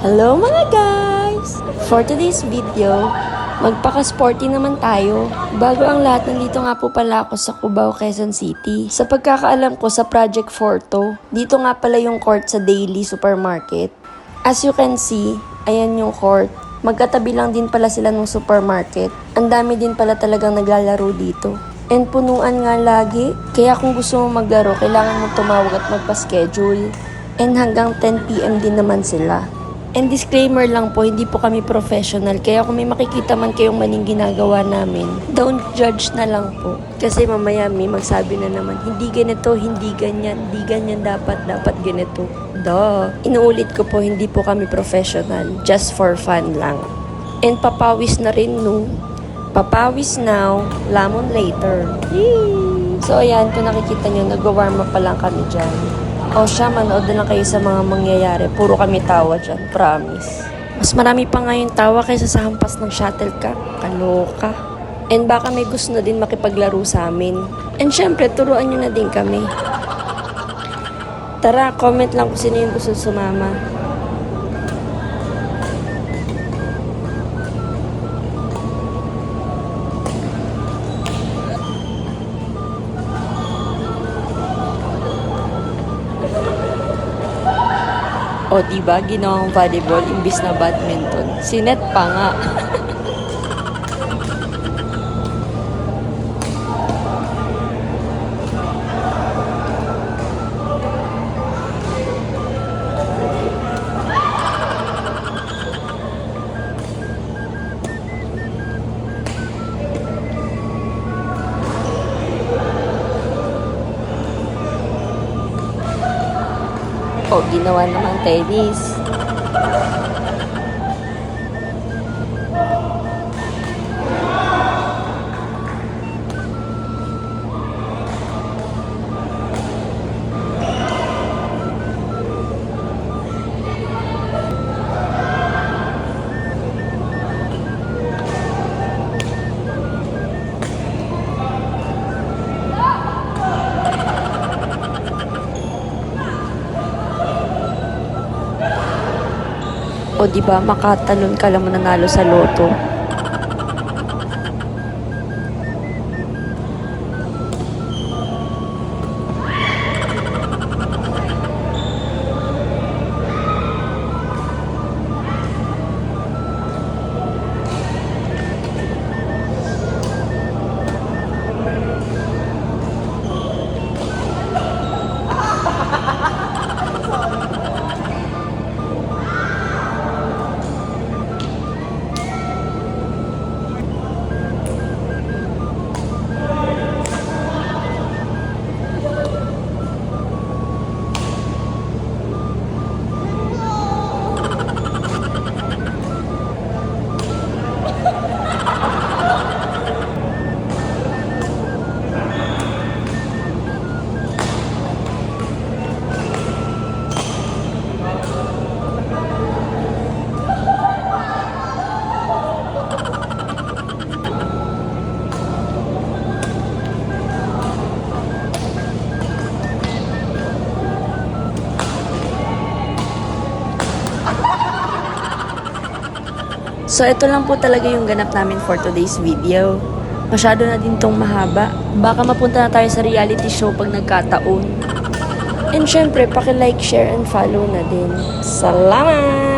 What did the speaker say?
Hello mga guys! For today's video, magpaka-sporty naman tayo. Bago ang lahat, nandito nga po pala ako sa Cubao, Quezon City. Sa pagkakaalam ko sa Project Forto, dito nga pala yung court sa Daily Supermarket. As you can see, ayan yung court. Magkatabi lang din pala sila ng supermarket. Ang dami din pala talagang naglalaro dito. And punuan nga lagi. Kaya kung gusto mo maglaro, kailangan mo tumawag at magpa-schedule. And hanggang 10pm din naman sila. And disclaimer lang po, hindi po kami professional. Kaya kung may makikita man kayong maling ginagawa namin, don't judge na lang po. Kasi mamaya may magsabi na naman, hindi ganito, hindi ganyan, hindi ganyan dapat, dapat ganito. Duh. Inuulit ko po, hindi po kami professional. Just for fun lang. And papawis na rin, no? Papawis now, lamon later. Yee! So ayan, kung nakikita nyo, nag-warm up pa lang kami dyan. O siya, manood na lang kayo sa mga mangyayari. Puro kami tawa dyan, promise. Mas marami pa nga yung tawa kaysa sa hampas ng shuttlecock. Kaloka. And baka may gusto na din makipaglaro sa amin. And syempre, turuan nyo na din kami. Tara, comment lang kung sino yung gusto sumama. O, di ba ginawang volleyball imbis na badminton? Sinet pa nga. O, ginawa namang tennis. O, di ba makatalon ka lang mo nanalo sa loto. So, ito lang po talaga yung ganap namin for today's video. Masyado na din tong mahaba. Baka mapunta na tayo sa reality show pag nagkataon. And syempre, paki-like, share, and follow na din. Salamat!